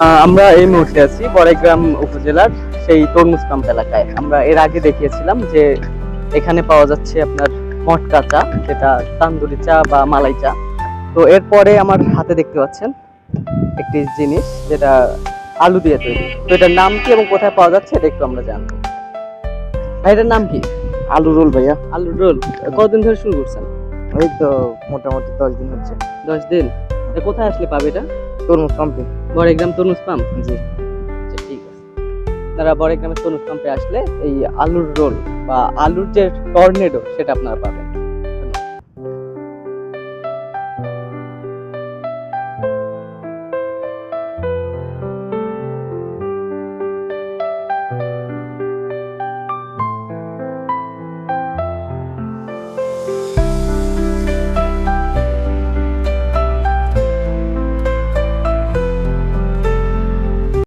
আমরা এই মুহূর্তে আছি বড়াইগ্রাম উপজেলার সেই তরমুজ পাম্প এলাকায়। আমরা এর আগে দেখিয়েছিলাম যে এখানে পাওয়া যাচ্ছে আপনার মটকা চা যেটা তান্দুরি চা বা মালাই চা। তো এরপরে আমার হাতে দেখতে পাচ্ছেন একটি জিনিস যেটা আলু দিয়ে তৈরি। তো এটার নাম কি এবং কোথায় পাওয়া যাচ্ছে এটা একটু আমরা জানব। ভাই এটার নাম কি? আলু রোল ভাইয়া। আলু রোল। কতদিন ধরে শুরু করছেন? ওই তো মোটামুটি দশ দিন হচ্ছে। দশ দিন। এ কোথায় আসলে পাবে এটা? তরমুজ পাম্পে। বড়াইগ্রাম তরমুজ পাম্প জি। আচ্ছা ঠিক আছে। আপনারা বড়াইগ্রামের তরমুজ পাম্পে আসলে এই আলুর রোল বা আলুর যে টর্নেডো সেটা আপনারা পাবেন।